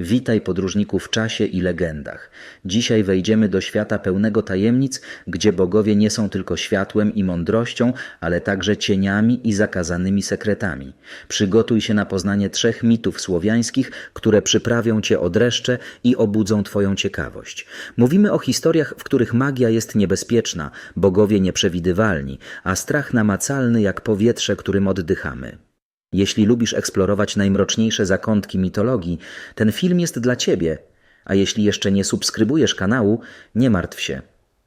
Witaj podróżniku w czasie i legendach. Dzisiaj wejdziemy do świata pełnego tajemnic, gdzie bogowie nie są tylko światłem i mądrością, ale także cieniami i zakazanymi sekretami. Przygotuj się na poznanie trzech mitów słowiańskich, które przyprawią cię o dreszcze i obudzą twoją ciekawość. Mówimy o historiach, w których magia jest niebezpieczna, bogowie nieprzewidywalni, a strach namacalny jak powietrze, którym oddychamy. Jeśli lubisz eksplorować najmroczniejsze zakątki mitologii, ten film jest dla ciebie. A jeśli jeszcze nie subskrybujesz kanału, nie martw się.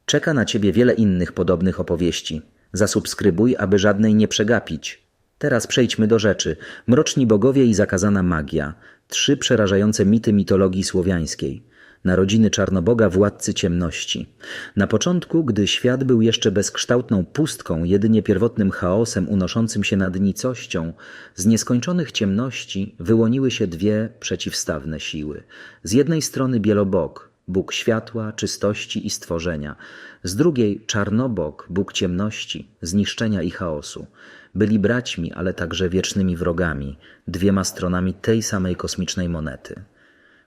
Czeka na ciebie wiele innych podobnych opowieści. Zasubskrybuj, aby żadnej nie przegapić. Teraz przejdźmy do rzeczy. Mroczni bogowie i zakazana magia. Trzy przerażające mity mitologii słowiańskiej. Narodziny Czarnoboga, władcy ciemności. Na początku, gdy świat był jeszcze bezkształtną pustką, jedynie pierwotnym chaosem unoszącym się nad nicością, z nieskończonych ciemności wyłoniły się dwie przeciwstawne siły. Z jednej strony Bielobog, Bóg światła, czystości i stworzenia, z drugiej Czarnobog, Bóg ciemności, zniszczenia i chaosu. Byli braćmi, ale także wiecznymi wrogami, dwiema stronami tej samej kosmicznej monety.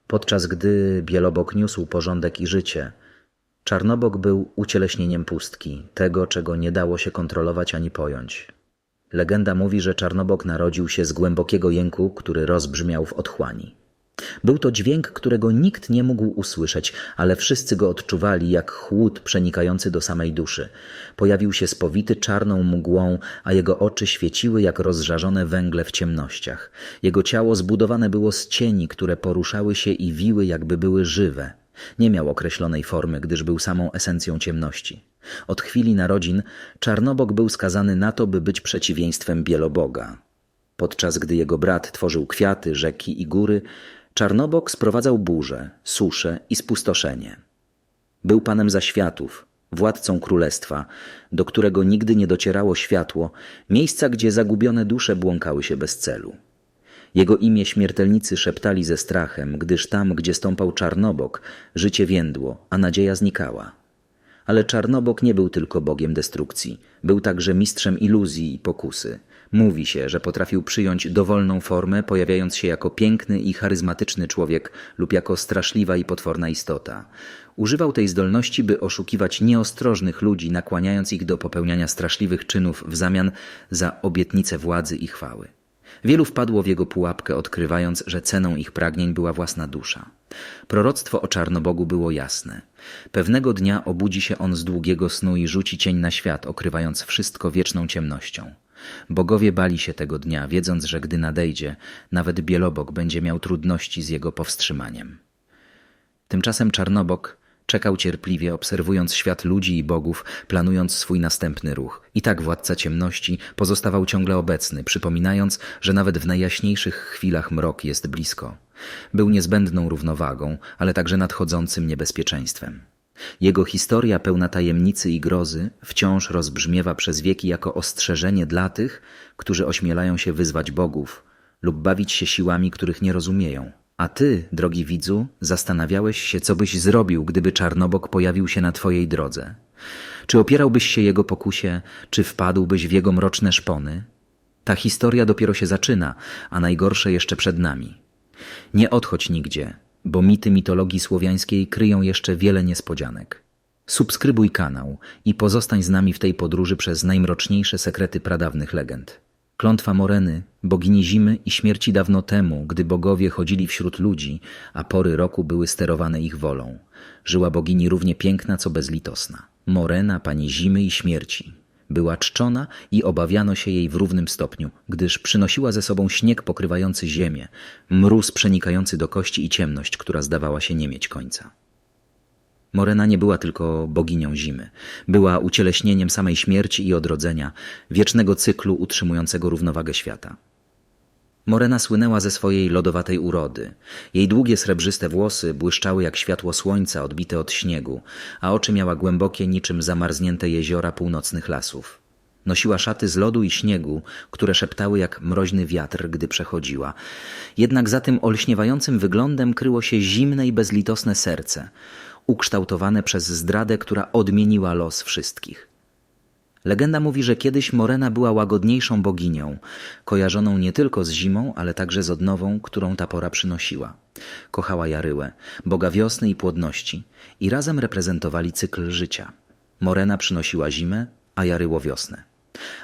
Podczas gdy Bielobok niósł porządek i życie, Czarnobog był ucieleśnieniem pustki, tego, czego nie dało się kontrolować ani pojąć. Legenda mówi, że Czarnobog narodził się z głębokiego jęku, który rozbrzmiał w otchłani. Był to dźwięk, którego nikt nie mógł usłyszeć, ale wszyscy go odczuwali jak chłód przenikający do samej duszy. Pojawił się spowity czarną mgłą, a jego oczy świeciły jak rozżarzone węgle w ciemnościach. Jego ciało zbudowane było z cieni, które poruszały się i wiły, jakby były żywe. Nie miał określonej formy, gdyż był samą esencją ciemności. Od chwili narodzin Czarnobog był skazany na to, by być przeciwieństwem Bieloboga. Podczas gdy jego brat tworzył kwiaty, rzeki i góry, Czarnobog sprowadzał burzę, suszę i spustoszenie. Był panem zaświatów, władcą królestwa, do którego nigdy nie docierało światło, miejsca, gdzie zagubione dusze błąkały się bez celu. Jego imię śmiertelnicy szeptali ze strachem, gdyż tam, gdzie stąpał Czarnobog, życie więdło, a nadzieja znikała. Ale Czarnobog nie był tylko bogiem destrukcji, był także mistrzem iluzji i pokusy. Mówi się, że potrafił przyjąć dowolną formę, pojawiając się jako piękny i charyzmatyczny człowiek lub jako straszliwa i potworna istota. Używał tej zdolności, by oszukiwać nieostrożnych ludzi, nakłaniając ich do popełniania straszliwych czynów w zamian za obietnice władzy i chwały. Wielu wpadło w jego pułapkę, odkrywając, że ceną ich pragnień była własna dusza. Proroctwo o Czarnobogu było jasne. Pewnego dnia obudzi się on z długiego snu i rzuci cień na świat, okrywając wszystko wieczną ciemnością. Bogowie bali się tego dnia, wiedząc, że gdy nadejdzie, nawet Bielobok będzie miał trudności z jego powstrzymaniem. Tymczasem Czarnobog czekał cierpliwie, obserwując świat ludzi i bogów, planując swój następny ruch. I tak władca ciemności pozostawał ciągle obecny, przypominając, że nawet w najjaśniejszych chwilach mrok jest blisko. Był niezbędną równowagą, ale także nadchodzącym niebezpieczeństwem. Jego historia pełna tajemnicy i grozy wciąż rozbrzmiewa przez wieki jako ostrzeżenie dla tych, którzy ośmielają się wyzwać bogów lub bawić się siłami, których nie rozumieją. A ty, drogi widzu, zastanawiałeś się, co byś zrobił, gdyby Czarnobog pojawił się na twojej drodze. Czy opierałbyś się jego pokusie, czy wpadłbyś w jego mroczne szpony? Ta historia dopiero się zaczyna, a najgorsze jeszcze przed nami. Nie odchodź nigdzie, bo mity mitologii słowiańskiej kryją jeszcze wiele niespodzianek. Subskrybuj kanał i pozostań z nami w tej podróży przez najmroczniejsze sekrety pradawnych legend. Klątwa Moreny, bogini zimy i śmierci dawno temu, gdy bogowie chodzili wśród ludzi, a pory roku były sterowane ich wolą. Żyła bogini równie piękna, co bezlitosna. Morena, pani zimy i śmierci. Była czczona i obawiano się jej w równym stopniu, gdyż przynosiła ze sobą śnieg pokrywający ziemię, mróz przenikający do kości i ciemność, która zdawała się nie mieć końca. Morena nie była tylko boginią zimy. Była ucieleśnieniem samej śmierci i odrodzenia, wiecznego cyklu utrzymującego równowagę świata. Morena słynęła ze swojej lodowatej urody. Jej długie srebrzyste włosy błyszczały jak światło słońca odbite od śniegu, a oczy miała głębokie niczym zamarznięte jeziora północnych lasów. Nosiła szaty z lodu i śniegu, które szeptały jak mroźny wiatr, gdy przechodziła. Jednak za tym olśniewającym wyglądem kryło się zimne i bezlitosne serce, ukształtowane przez zdradę, która odmieniła los wszystkich. Legenda mówi, że kiedyś Morena była łagodniejszą boginią, kojarzoną nie tylko z zimą, ale także z odnową, którą ta pora przynosiła. Kochała Jaryłę, boga wiosny i płodności i razem reprezentowali cykl życia. Morena przynosiła zimę, a Jaryło wiosnę.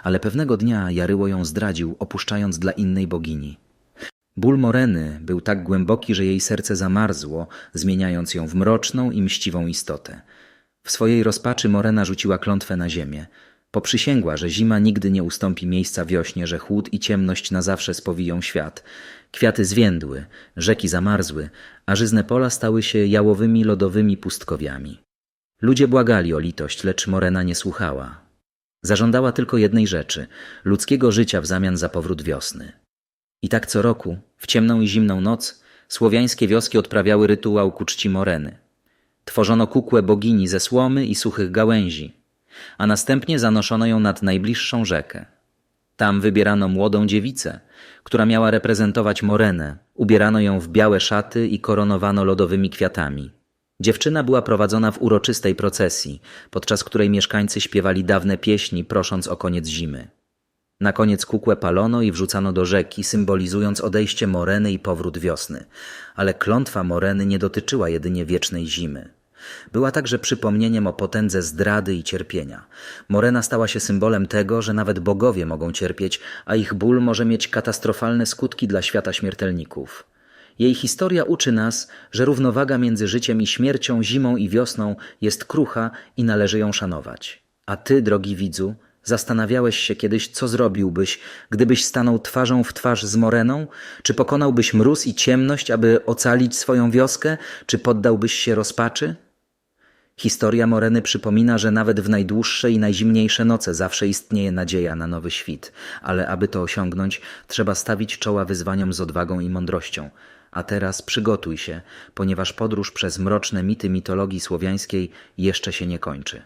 Ale pewnego dnia Jaryło ją zdradził, opuszczając dla innej bogini. Ból Moreny był tak głęboki, że jej serce zamarzło, zmieniając ją w mroczną i mściwą istotę. W swojej rozpaczy Morena rzuciła klątwę na ziemię. Poprzysięgła, że zima nigdy nie ustąpi miejsca wiośnie, że chłód i ciemność na zawsze spowiją świat. Kwiaty zwiędły, rzeki zamarzły, a żyzne pola stały się jałowymi lodowymi pustkowiami. Ludzie błagali o litość, lecz Morena nie słuchała. Zażądała tylko jednej rzeczy ludzkiego życia w zamian za powrót wiosny. I tak co roku, w ciemną i zimną noc, słowiańskie wioski odprawiały rytuał ku czci Moreny. Tworzono kukłę bogini ze słomy i suchych gałęzi, a następnie zanoszono ją nad najbliższą rzekę. Tam wybierano młodą dziewicę, która miała reprezentować Morenę, ubierano ją w białe szaty i koronowano lodowymi kwiatami. Dziewczyna była prowadzona w uroczystej procesji, podczas której mieszkańcy śpiewali dawne pieśni, prosząc o koniec zimy. Na koniec kukłę palono i wrzucano do rzeki, symbolizując odejście Moreny i powrót wiosny. Ale klątwa Moreny nie dotyczyła jedynie wiecznej zimy. Była także przypomnieniem o potędze zdrady i cierpienia. Morena stała się symbolem tego, że nawet bogowie mogą cierpieć, a ich ból może mieć katastrofalne skutki dla świata śmiertelników. Jej historia uczy nas, że równowaga między życiem i śmiercią, zimą i wiosną jest krucha i należy ją szanować. A ty, drogi widzu, zastanawiałeś się kiedyś, co zrobiłbyś, gdybyś stanął twarzą w twarz z Moreną? Czy pokonałbyś mróz i ciemność, aby ocalić swoją wioskę? Czy poddałbyś się rozpaczy? Historia Moreny przypomina, że nawet w najdłuższe i najzimniejsze noce zawsze istnieje nadzieja na nowy świt, ale aby to osiągnąć, trzeba stawić czoła wyzwaniom z odwagą i mądrością. A teraz przygotuj się, ponieważ podróż przez mroczne mity mitologii słowiańskiej jeszcze się nie kończy.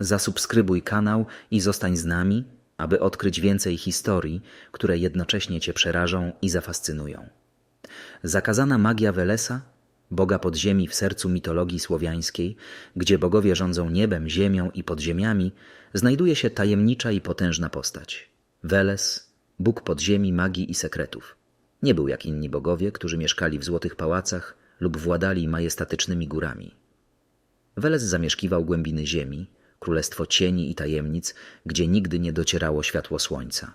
Zasubskrybuj kanał i zostań z nami, aby odkryć więcej historii, które jednocześnie Cię przerażą i zafascynują. Zakazana magia Welesa, boga podziemi w sercu mitologii słowiańskiej, gdzie bogowie rządzą niebem, ziemią i podziemiami, znajduje się tajemnicza i potężna postać. Weles, bóg podziemi, magii i sekretów. Nie był jak inni bogowie, którzy mieszkali w złotych pałacach lub władali majestatycznymi górami. Weles zamieszkiwał głębiny ziemi, królestwo cieni i tajemnic, gdzie nigdy nie docierało światło słońca.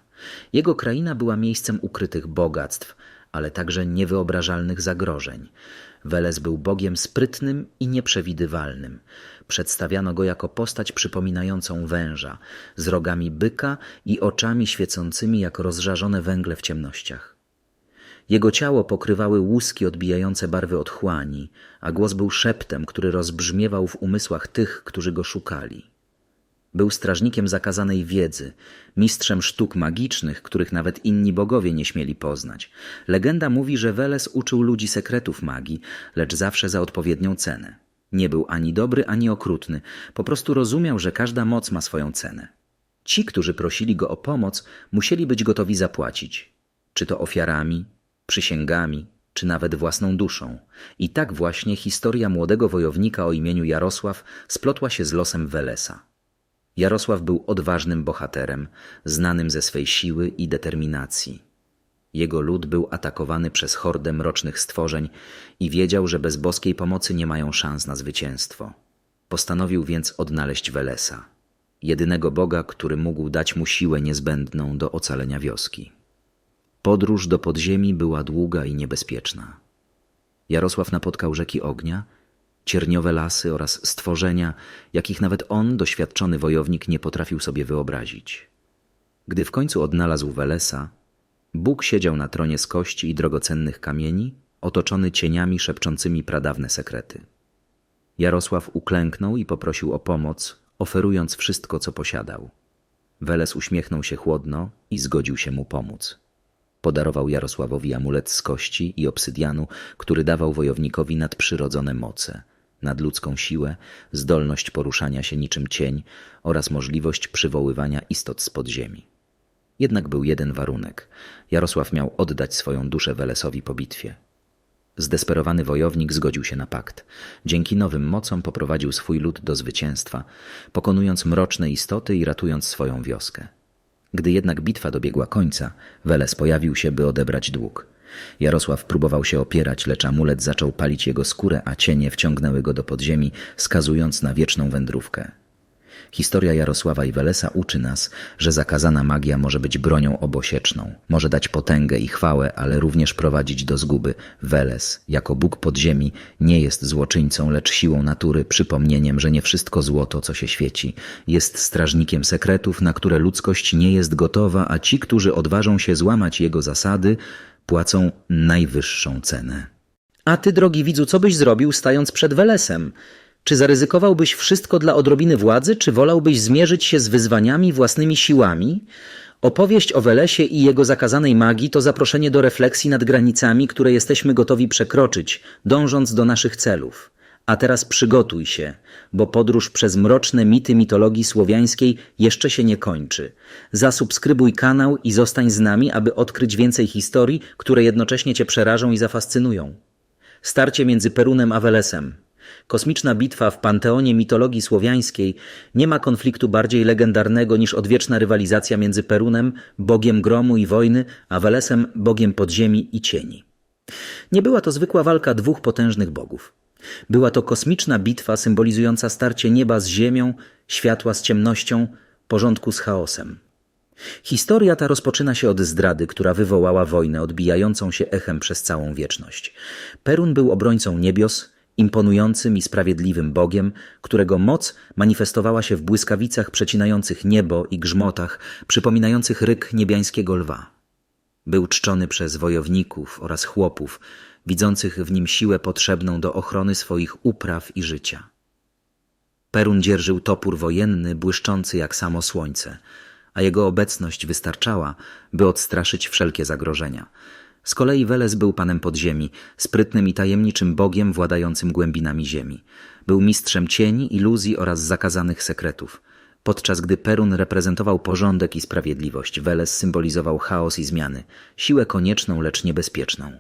Jego kraina była miejscem ukrytych bogactw, ale także niewyobrażalnych zagrożeń. Weles był bogiem sprytnym i nieprzewidywalnym. Przedstawiano go jako postać przypominającą węża, z rogami byka i oczami świecącymi jak rozżarzone węgle w ciemnościach. Jego ciało pokrywały łuski odbijające barwy otchłani, a głos był szeptem, który rozbrzmiewał w umysłach tych, którzy go szukali. Był strażnikiem zakazanej wiedzy, mistrzem sztuk magicznych, których nawet inni bogowie nie śmieli poznać. Legenda mówi, że Weles uczył ludzi sekretów magii, lecz zawsze za odpowiednią cenę. Nie był ani dobry, ani okrutny, po prostu rozumiał, że każda moc ma swoją cenę. Ci, którzy prosili go o pomoc, musieli być gotowi zapłacić, czy to ofiarami, przysięgami, czy nawet własną duszą. I tak właśnie historia młodego wojownika o imieniu Jarosław splotła się z losem Welesa. Jarosław był odważnym bohaterem, znanym ze swej siły i determinacji. Jego lud był atakowany przez hordę mrocznych stworzeń i wiedział, że bez boskiej pomocy nie mają szans na zwycięstwo. Postanowił więc odnaleźć Welesa, jedynego Boga, który mógł dać mu siłę niezbędną do ocalenia wioski. Podróż do podziemi była długa i niebezpieczna. Jarosław napotkał rzeki ognia, cierniowe lasy oraz stworzenia, jakich nawet on, doświadczony wojownik, nie potrafił sobie wyobrazić. Gdy w końcu odnalazł Welesa, Bóg siedział na tronie z kości i drogocennych kamieni, otoczony cieniami szepczącymi pradawne sekrety. Jarosław uklęknął i poprosił o pomoc, oferując wszystko, co posiadał. Weles uśmiechnął się chłodno i zgodził się mu pomóc. Podarował Jarosławowi amulet z kości i obsydianu, który dawał wojownikowi nadprzyrodzone moce, nadludzką siłę, zdolność poruszania się niczym cień oraz możliwość przywoływania istot z podziemi. Jednak był jeden warunek. Jarosław miał oddać swoją duszę Welesowi po bitwie. Zdesperowany wojownik zgodził się na pakt. Dzięki nowym mocom poprowadził swój lud do zwycięstwa, pokonując mroczne istoty i ratując swoją wioskę. Gdy jednak bitwa dobiegła końca, Weles pojawił się, by odebrać dług. Jarosław próbował się opierać, lecz amulet zaczął palić jego skórę, a cienie wciągnęły go do podziemi, skazując na wieczną wędrówkę. Historia Jarosława i Welesa uczy nas, że zakazana magia może być bronią obosieczną, może dać potęgę i chwałę, ale również prowadzić do zguby. Weles, jako Bóg podziemi, nie jest złoczyńcą, lecz siłą natury, przypomnieniem, że nie wszystko złoto, co się świeci. Jest strażnikiem sekretów, na które ludzkość nie jest gotowa, a ci, którzy odważą się złamać jego zasady, płacą najwyższą cenę. A ty, drogi widzu, co byś zrobił, stając przed Welesem? Czy zaryzykowałbyś wszystko dla odrobiny władzy, czy wolałbyś zmierzyć się z wyzwaniami własnymi siłami? Opowieść o Welesie i jego zakazanej magii to zaproszenie do refleksji nad granicami, które jesteśmy gotowi przekroczyć, dążąc do naszych celów. A teraz przygotuj się, bo podróż przez mroczne mity mitologii słowiańskiej jeszcze się nie kończy. Zasubskrybuj kanał i zostań z nami, aby odkryć więcej historii, które jednocześnie cię przerażą i zafascynują. Starcie między Perunem a Welesem. Kosmiczna bitwa w panteonie mitologii słowiańskiej nie ma konfliktu bardziej legendarnego niż odwieczna rywalizacja między Perunem, bogiem gromu i wojny, a Welesem, bogiem podziemi i cieni. Nie była to zwykła walka dwóch potężnych bogów. Była to kosmiczna bitwa symbolizująca starcie nieba z ziemią, światła z ciemnością, porządku z chaosem. Historia ta rozpoczyna się od zdrady, która wywołała wojnę odbijającą się echem przez całą wieczność. Perun był obrońcą niebios, imponującym i sprawiedliwym Bogiem, którego moc manifestowała się w błyskawicach przecinających niebo i grzmotach, przypominających ryk niebiańskiego lwa. Był czczony przez wojowników oraz chłopów, widzących w nim siłę potrzebną do ochrony swoich upraw i życia. Perun dzierżył topór wojenny, błyszczący jak samo słońce, a jego obecność wystarczała, by odstraszyć wszelkie zagrożenia – z kolei Weles był panem podziemi, sprytnym i tajemniczym bogiem władającym głębinami ziemi. Był mistrzem cieni, iluzji oraz zakazanych sekretów. Podczas gdy Perun reprezentował porządek i sprawiedliwość, Weles symbolizował chaos i zmiany, siłę konieczną, lecz niebezpieczną.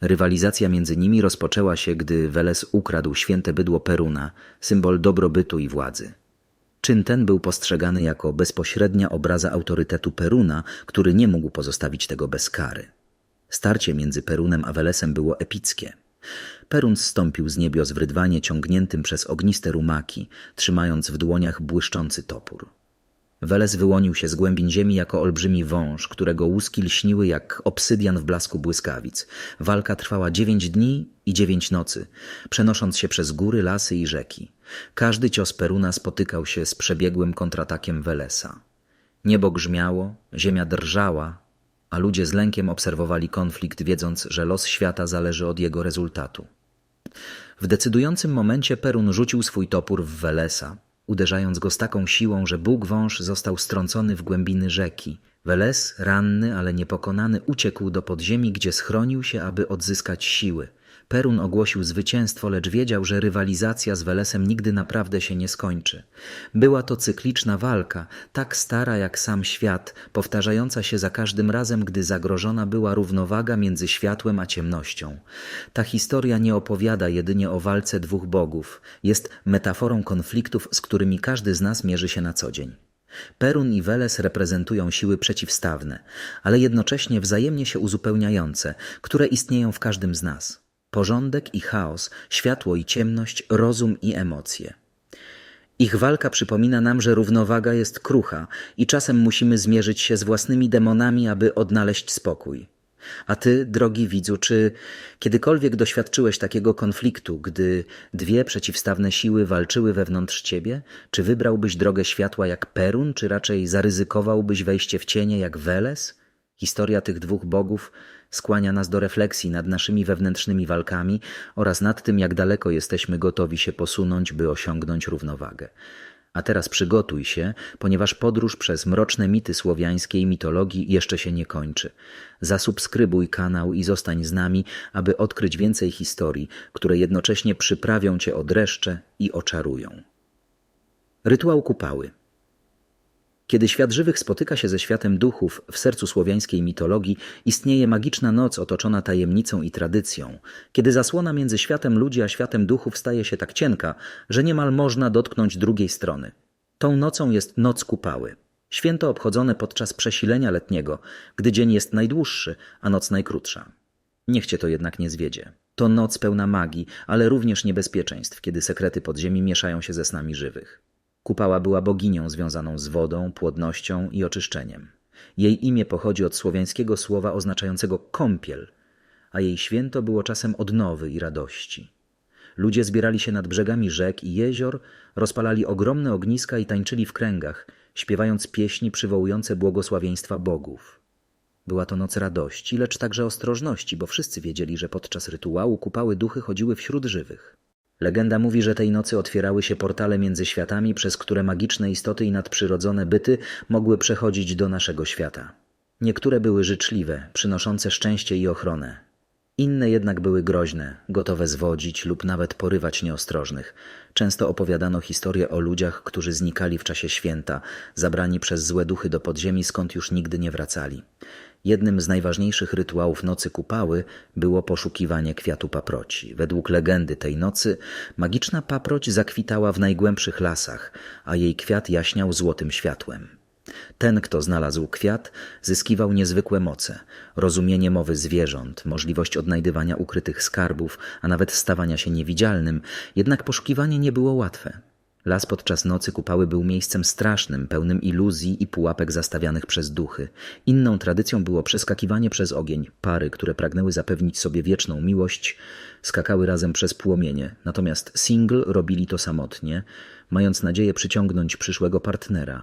Rywalizacja między nimi rozpoczęła się, gdy Weles ukradł święte bydło Peruna, symbol dobrobytu i władzy. Czyn ten był postrzegany jako bezpośrednia obraza autorytetu Peruna, który nie mógł pozostawić tego bez kary. Starcie między Perunem a Welesem było epickie. Perun zstąpił z niebios w rydwanie ciągniętym przez ogniste rumaki, trzymając w dłoniach błyszczący topór. Weles wyłonił się z głębin ziemi jako olbrzymi wąż, którego łuski lśniły jak obsydian w blasku błyskawic. Walka trwała dziewięć dni i dziewięć nocy, przenosząc się przez góry, lasy i rzeki. Każdy cios Peruna spotykał się z przebiegłym kontratakiem Welesa. Niebo grzmiało, ziemia drżała, a ludzie z lękiem obserwowali konflikt, wiedząc, że los świata zależy od jego rezultatu. W decydującym momencie Perun rzucił swój topór w Welesa, uderzając go z taką siłą, że Bóg wąż został strącony w głębiny rzeki. Weles, ranny, ale niepokonany, uciekł do podziemi, gdzie schronił się, aby odzyskać siły – Perun ogłosił zwycięstwo, lecz wiedział, że rywalizacja z Welesem nigdy naprawdę się nie skończy. Była to cykliczna walka, tak stara jak sam świat, powtarzająca się za każdym razem, gdy zagrożona była równowaga między światłem a ciemnością. Ta historia nie opowiada jedynie o walce dwóch bogów, jest metaforą konfliktów, z którymi każdy z nas mierzy się na co dzień. Perun i Weles reprezentują siły przeciwstawne, ale jednocześnie wzajemnie się uzupełniające, które istnieją w każdym z nas porządek i chaos, światło i ciemność, rozum i emocje. Ich walka przypomina nam, że równowaga jest krucha i czasem musimy zmierzyć się z własnymi demonami, aby odnaleźć spokój. A ty, drogi widzu, czy kiedykolwiek doświadczyłeś takiego konfliktu, gdy dwie przeciwstawne siły walczyły wewnątrz ciebie? Czy wybrałbyś drogę światła jak Perun, czy raczej zaryzykowałbyś wejście w cienie jak Weles? Historia tych dwóch bogów skłania nas do refleksji nad naszymi wewnętrznymi walkami oraz nad tym, jak daleko jesteśmy gotowi się posunąć, by osiągnąć równowagę. A teraz przygotuj się, ponieważ podróż przez mroczne mity słowiańskiej mitologii jeszcze się nie kończy. Zasubskrybuj kanał i zostań z nami, aby odkryć więcej historii, które jednocześnie przyprawią cię o dreszcze i oczarują. Rytuał kupały. Kiedy świat żywych spotyka się ze światem duchów, w sercu słowiańskiej mitologii istnieje magiczna noc otoczona tajemnicą i tradycją, kiedy zasłona między światem ludzi a światem duchów staje się tak cienka, że niemal można dotknąć drugiej strony. Tą nocą jest Noc Kupały. Święto obchodzone podczas przesilenia letniego, gdy dzień jest najdłuższy, a noc najkrótsza. Niech cię to jednak nie zwiedzie. To noc pełna magii, ale również niebezpieczeństw, kiedy sekrety podziemi mieszają się ze snami żywych. Kupała była boginią związaną z wodą, płodnością i oczyszczeniem. Jej imię pochodzi od słowiańskiego słowa oznaczającego kąpiel, a jej święto było czasem odnowy i radości. Ludzie zbierali się nad brzegami rzek i jezior, rozpalali ogromne ogniska i tańczyli w kręgach, śpiewając pieśni przywołujące błogosławieństwa bogów. Była to noc radości, lecz także ostrożności, bo wszyscy wiedzieli, że podczas rytuału kupały duchy chodziły wśród żywych. Legenda mówi, że tej nocy otwierały się portale między światami, przez które magiczne istoty i nadprzyrodzone byty mogły przechodzić do naszego świata. Niektóre były życzliwe, przynoszące szczęście i ochronę. Inne jednak były groźne, gotowe zwodzić lub nawet porywać nieostrożnych. Często opowiadano historie o ludziach, którzy znikali w czasie święta, zabrani przez złe duchy do podziemi, skąd już nigdy nie wracali. Jednym z najważniejszych rytuałów nocy kupały było poszukiwanie kwiatu paproci. Według legendy tej nocy magiczna paproć zakwitała w najgłębszych lasach, a jej kwiat jaśniał złotym światłem. Ten, kto znalazł kwiat, zyskiwał niezwykłe moce, rozumienie mowy zwierząt, możliwość odnajdywania ukrytych skarbów, a nawet stawania się niewidzialnym, jednak poszukiwanie nie było łatwe. Las podczas nocy kupały był miejscem strasznym, pełnym iluzji i pułapek zastawianych przez duchy. Inną tradycją było przeskakiwanie przez ogień. Pary, które pragnęły zapewnić sobie wieczną miłość, skakały razem przez płomienie, natomiast single robili to samotnie, mając nadzieję przyciągnąć przyszłego partnera.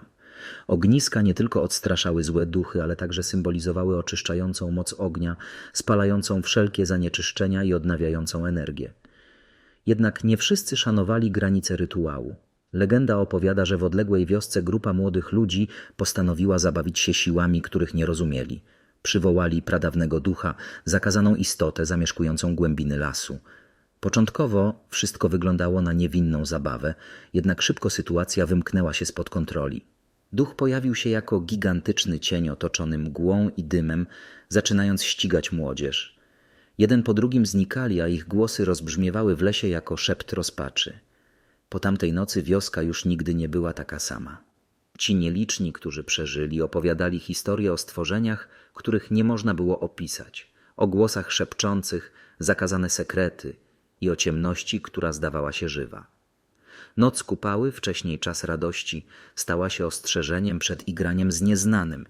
Ogniska nie tylko odstraszały złe duchy, ale także symbolizowały oczyszczającą moc ognia, spalającą wszelkie zanieczyszczenia i odnawiającą energię. Jednak nie wszyscy szanowali granice rytuału. Legenda opowiada, że w odległej wiosce grupa młodych ludzi postanowiła zabawić się siłami, których nie rozumieli. Przywołali pradawnego ducha, zakazaną istotę zamieszkującą głębiny lasu. Początkowo wszystko wyglądało na niewinną zabawę, jednak szybko sytuacja wymknęła się spod kontroli. Duch pojawił się jako gigantyczny cień otoczony mgłą i dymem, zaczynając ścigać młodzież. Jeden po drugim znikali, a ich głosy rozbrzmiewały w lesie jako szept rozpaczy. Po tamtej nocy wioska już nigdy nie była taka sama. Ci nieliczni, którzy przeżyli, opowiadali historie o stworzeniach, których nie można było opisać, o głosach szepczących, zakazane sekrety i o ciemności, która zdawała się żywa. Noc kupały, wcześniej czas radości, stała się ostrzeżeniem przed igraniem z nieznanym.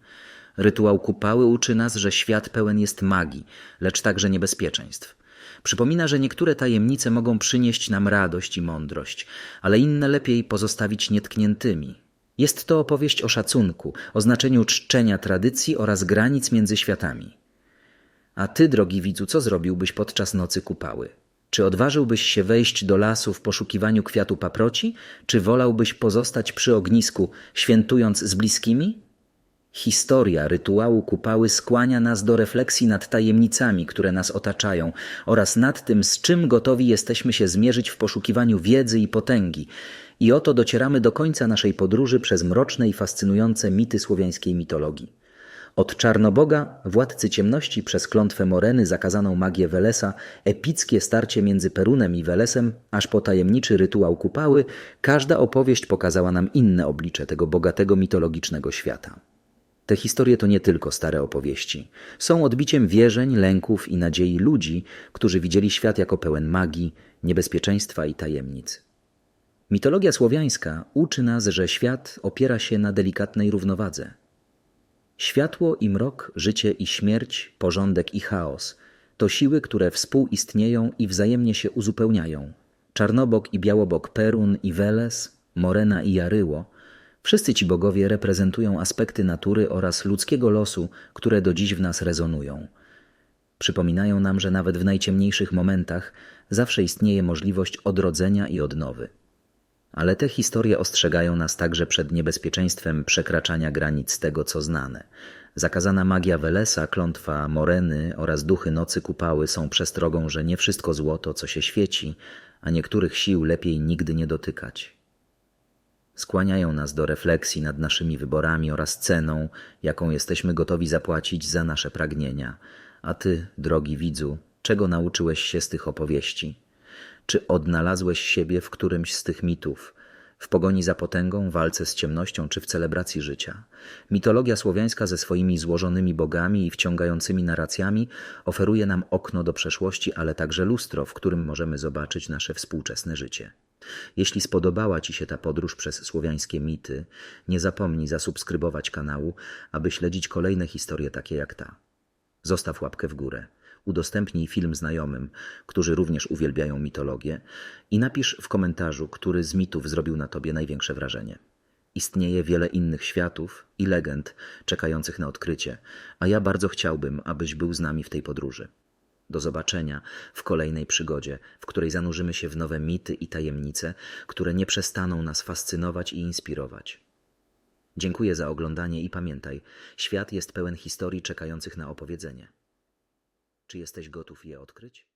Rytuał kupały uczy nas, że świat pełen jest magii, lecz także niebezpieczeństw. Przypomina, że niektóre tajemnice mogą przynieść nam radość i mądrość, ale inne lepiej pozostawić nietkniętymi. Jest to opowieść o szacunku, o znaczeniu czczenia tradycji oraz granic między światami. A ty, drogi widzu, co zrobiłbyś podczas nocy kupały? Czy odważyłbyś się wejść do lasu w poszukiwaniu kwiatu paproci, czy wolałbyś pozostać przy ognisku, świętując z bliskimi? Historia rytuału kupały skłania nas do refleksji nad tajemnicami, które nas otaczają, oraz nad tym, z czym gotowi jesteśmy się zmierzyć w poszukiwaniu wiedzy i potęgi. I oto docieramy do końca naszej podróży przez mroczne i fascynujące mity słowiańskiej mitologii. Od Czarnoboga, władcy ciemności, przez klątwę Moreny, zakazaną magię Welesa, epickie starcie między Perunem i Welesem, aż po tajemniczy rytuał kupały, każda opowieść pokazała nam inne oblicze tego bogatego mitologicznego świata. Te historie to nie tylko stare opowieści. Są odbiciem wierzeń, lęków i nadziei ludzi, którzy widzieli świat jako pełen magii, niebezpieczeństwa i tajemnic. Mitologia słowiańska uczy nas, że świat opiera się na delikatnej równowadze. Światło i mrok, życie i śmierć, porządek i chaos to siły, które współistnieją i wzajemnie się uzupełniają. Czarnobok i białobok Perun i Weles, Morena i Jaryło wszyscy ci bogowie reprezentują aspekty natury oraz ludzkiego losu, które do dziś w nas rezonują. Przypominają nam, że nawet w najciemniejszych momentach zawsze istnieje możliwość odrodzenia i odnowy. Ale te historie ostrzegają nas także przed niebezpieczeństwem przekraczania granic tego, co znane. Zakazana magia Welesa, klątwa Moreny oraz duchy nocy kupały są przestrogą, że nie wszystko złoto, co się świeci, a niektórych sił lepiej nigdy nie dotykać. Skłaniają nas do refleksji nad naszymi wyborami oraz ceną, jaką jesteśmy gotowi zapłacić za nasze pragnienia. A ty, drogi widzu, czego nauczyłeś się z tych opowieści? Czy odnalazłeś siebie w którymś z tych mitów? W pogoni za potęgą, walce z ciemnością czy w celebracji życia? Mitologia słowiańska ze swoimi złożonymi bogami i wciągającymi narracjami oferuje nam okno do przeszłości, ale także lustro, w którym możemy zobaczyć nasze współczesne życie. Jeśli spodobała Ci się ta podróż przez słowiańskie mity, nie zapomnij zasubskrybować kanału, aby śledzić kolejne historie takie jak ta. Zostaw łapkę w górę, udostępnij film znajomym, którzy również uwielbiają mitologię i napisz w komentarzu, który z mitów zrobił na Tobie największe wrażenie. Istnieje wiele innych światów i legend czekających na odkrycie, a ja bardzo chciałbym, abyś był z nami w tej podróży. Do zobaczenia w kolejnej przygodzie, w której zanurzymy się w nowe mity i tajemnice, które nie przestaną nas fascynować i inspirować. Dziękuję za oglądanie i pamiętaj, świat jest pełen historii czekających na opowiedzenie. Czy jesteś gotów je odkryć?